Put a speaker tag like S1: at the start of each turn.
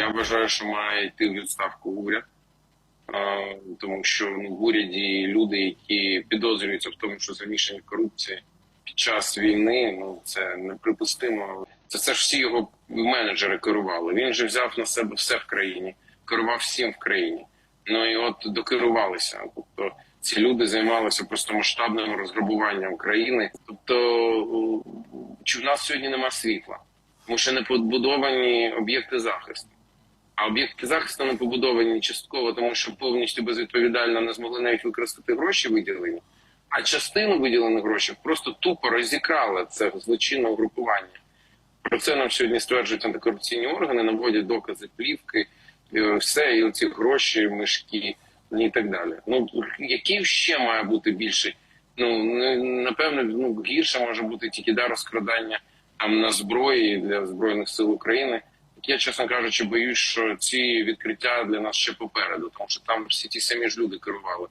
S1: Я вважаю, що має йти в відставку уряд, тому що ну, в уряді люди, які підозрюються в тому, що замішані корупції під час війни, ну це неприпустимо. Це все ж всі його менеджери керували. Він же взяв на себе все в країні, керував всім в країні. Ну і от докерувалися. Тобто ці люди займалися просто масштабним розграбуванням країни. Тобто, чи в нас сьогодні нема світла? Тому що не побудовані об'єкти захисту. А об'єкти захисту не побудовані частково, тому що повністю безвідповідально не змогли навіть використати гроші виділені, а частину виділених грошей просто тупо розікрали це злочинне угрупування. Про це нам сьогодні стверджують антикорупційні органи, наводять докази плівки, е, все, і оці гроші, мишки і так далі. Ну який ще має бути більший? Ну напевно, ну гірше може бути тільки да, розкрадання там на зброї для збройних сил України. Я, чесно кажучи, боюсь, що ці відкриття для нас ще попереду, тому що там всі ті самі ж люди керували.